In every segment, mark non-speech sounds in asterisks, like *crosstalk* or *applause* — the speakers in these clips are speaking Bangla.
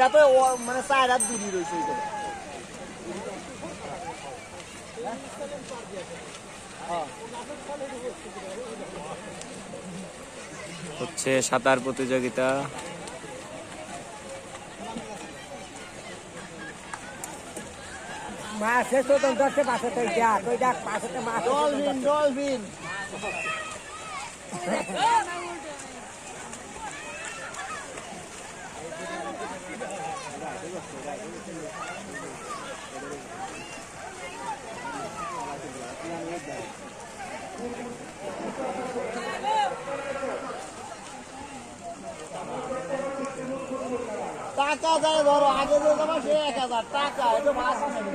এটা তো মানে চার হাত দূরি রয়েছে এই হচ্ছে সাঁতার প্রতিযোগিতা। মাছ শেষ তো পাশে তো দেখ ওই দেখ পাশে মাছ ডলফিন ডলফিন। *laughs* টাকা যায় ধরো আগে যে জমা সে এক হাজার। টাকা এটা মাছ আনে না।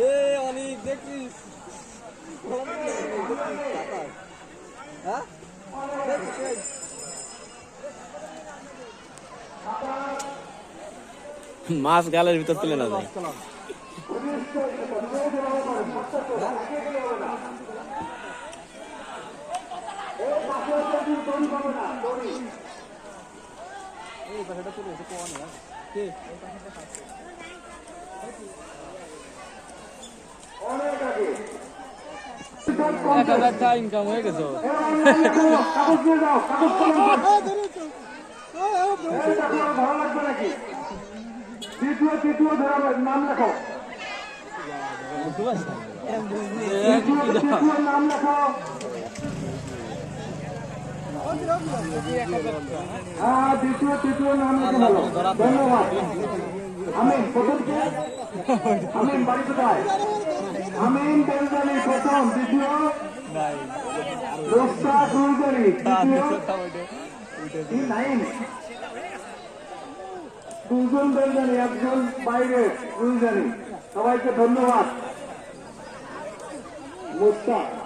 এই। অনেক দেখছিস হ্যাঁ? মাছ গালের ভিতর তুলে না যায় এক হাজার ইনকাম হয়ে গেছে হ্যাঁ বাড়ি কোথায় আমিন প্রথম দ্বিতীয়। রোস্তা গুলজানি তৃতীয়। নাইন। দুজন বেলজানি একজন বাইরে গুলজানি সবাইকে ধন্যবাদ। মুস্তাক।